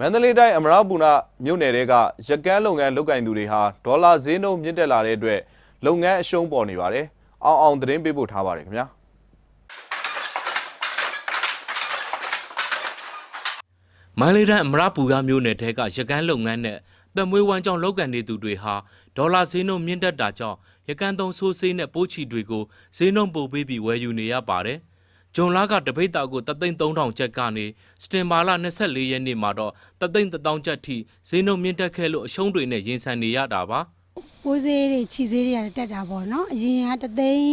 မန္တလေးတိုင်းအမရပူရမြို့နယ်တဲကရကန်းလုပ်ငန်းလုပ်ကင်သူတွေဟာဒေါ်လာဈေးနှုန်းမြင့်တက်လာတဲ့အတွက်လုပ်ငန်းအရှုံးပေါ်နေပါတယ်။အောင်အောင်သတင်းပေးပို့ထားပါတယ်ခင်ဗျာ။မန္တလေးတိုင်းအမရပူရမြို့နယ်ထဲကရကန်းလုပ်ငန်းနဲ့ပတ်မွေးဝမ်းကြောင်းလုပ်ကန်နေသူတွေဟာဒေါ်လာဈေးနှုန်းမြင့်တက်တာကြောင့်ရကန်းသုံးဆိုးဆေးနဲ့ပိုးချီတွေကိုဈေးနှုန်းပိုပေးပြီးဝယ်ယူနေရပါတယ်။ ဂျွန်လာကတပိတ်တာကိုတသိန်း3000ကျပ်ကနေစတင်ဘာလ24ရက်နေ့မှာတော့တသိန်း1000ကျပ်ထိဈေးနှုန်းမြင့်တက်ခဲ့လို့အရှုံးတွေနဲ့ရင်ဆိုင်နေရတာပါ။ပိုးစေးတွေခြီစေးတွေကတက်တာပေါ့နော်အရင်ကတသိန်း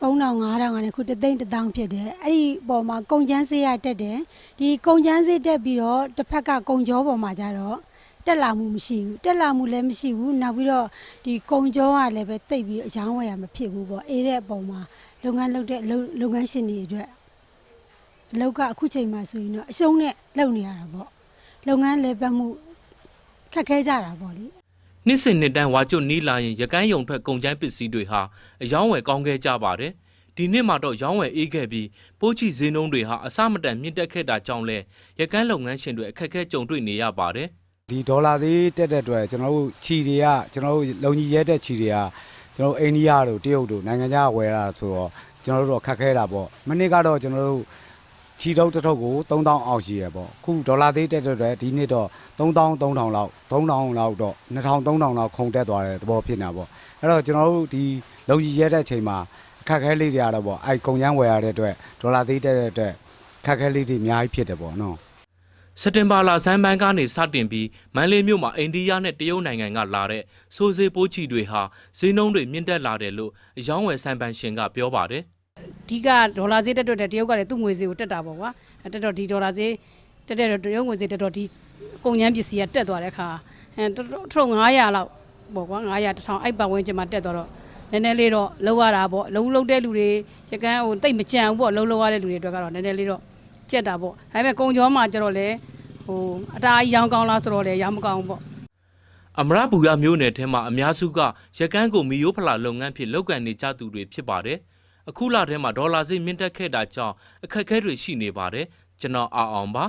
3000 5000ကနေခုတသိန်း1000ဖြစ်တယ်အဲ့ဒီပေါ်မှာကုန်ကျန်းစေးရတက်တယ်ဒီကုန်ကျန်းစေးတက်ပြီးတော့တစ်ဖက်ကကုန်ကြောပေါ်မှာကြတော့ တက်လာမှုမရှိဘူးတက်လာမှုလည်းမရှိဘူးနောက်ပြီးတော့ဒီကုန်ကြောကလည်းပဲတိတ်ပြီးအယောင်းဝယ်ရမဖြစ်ဘူးပေါ့အေးတဲ့အပေါ်မှာလုပ်ငန်းလုပ်တဲ့လုပ်လုပ်ငန်းရှင်တွေအတွက်အလောက်ကအခုချိန်မှာဆိုရင်တော့အရှုံးနဲ့လုပ်နေရတာပေါ့လုပ်ငန်းလည်းပတ်မှုခက်ခဲကြတာပေါ့လေနှစ်စဉ်နှစ်တိုင်းဝါကျွတ်နီးလာရင်ရကန်းယုံထွက်ကုန်ကျန်းပစ္စည်းတွေဟာအယောင်းဝယ်ကောင်းခဲ့ကြပါတယ်။ဒီနှစ်မှာတော့ရောင်းဝယ်အေးခဲ့ပြီးပိုးချီဈေးနှုန်းတွေဟာအစမတန်မြင့်တက်ခဲ့တာကြောင့်လဲရကန်းလုပ်ငန်းရှင်တွေအခက်အခဲကြုံတွေ့နေရပါတယ်။ ဒီဒေါ်လာသေးတက်တဲ့အတွက်ကျွန်တော်တို့ခြီတွေကကျွန်တော်တို့လုံကြီးရဲတဲ့ခြီတွေကကျွန်တော်တို့အိန္ဒိယတို့တရုတ်တို့နိုင်ငံခြားကဝယ်တာဆိုတော့ကျွန်တော်တို့တော့ခက်ခဲတာပေါ့မနစ်ကတော့ကျွန်တော်တို့ခြီတုပ်တစ်ထုပ်ကို3000အောက်ရှိရပေါ့ခုဒေါ်လာသေးတက်တဲ့အတွက်ဒီနှစ်တော့3000 3000လောက်3000လောက်တော့2000 3000လောက်ခုန်တက်သွားတဲ့သဘောဖြစ်နေတာပေါ့အဲ့တော့ကျွန်တော်တို့ဒီလုံကြီးရဲတဲ့အချိန်မှာအခက်ခဲလေးတွေရတော့ပေါ့အဲ့ကုန်ကျန်းဝယ်ရတဲ့အတွက်ဒေါ်လာသေးတက်တဲ့အတွက်ခက်ခဲလေးတွေအများကြီးဖြစ်တယ်ပေါ့နော် စက်တင်ဘာလဆန်းပိုင်းကနေစတင်ပြီးမန္တလေးမြို့မှာအိန္ဒိယနဲ့တရုတ်နိုင်ငံကလာတဲ့စိုးစေးပိုးချီတွေဟာဈေးနှုန်းတွေမြင့်တက်လာတယ်လို့အယောင်းဝယ်ဆိုင်ပန်ရှင်ကပြောပါတယ်အဓိကဒေါ်လာဈေးတက်တော့တရုတ်ကလည်းသူ့ငွေဈေးကိုတက်တာပေါ့ကွာအဲတက်တော့ဒီဒေါ်လာဈေးတက်တဲ့တော့တရုတ်ငွေဈေးတက်တော့ဒီကုန်ကျန်းပစ္စည်းကတက်သွားတဲ့အခါအဲတော်တော်ထုံ900လောက်ပေါ့ကွာ900 1000အဲ့ပတ်ဝန်းကျင်မှာတက်သွားတော့နည်းနည်းလေးတော့လောက်ရတာပေါ့လုံးလုံးတဲ့လူတွေရကန်းဟိုတိတ်မကြံဘူးပေါ့လုံးလုံးရတဲ့လူတွေအတွက်ကတော့နည်းနည်းလေးတော့ကြက်တာပေါ့ဒါပေမဲ့ကုန်ကျော်မှာကျတော့လေ ဟိုအတားကြီးရောင်းကောင်းလားဆိုတော့လေရောင်းမကောင်းဘူးပေါ့အမရပူရမြို့နယ်ထဲမှာအများစုကရကန်းကိုမီယိုဖလာလုပ်ငန်းဖြစ်လုပ်ကန်နေကြသူတွေဖြစ်ပါတယ်အခုလထဲမှာဒေါ်လာဈေးမြင့်တက်ခဲ့တာကြောင့်အခက်အခဲတွေရှိနေပါတယ်ကျွန်တော်အာအောင်ပါ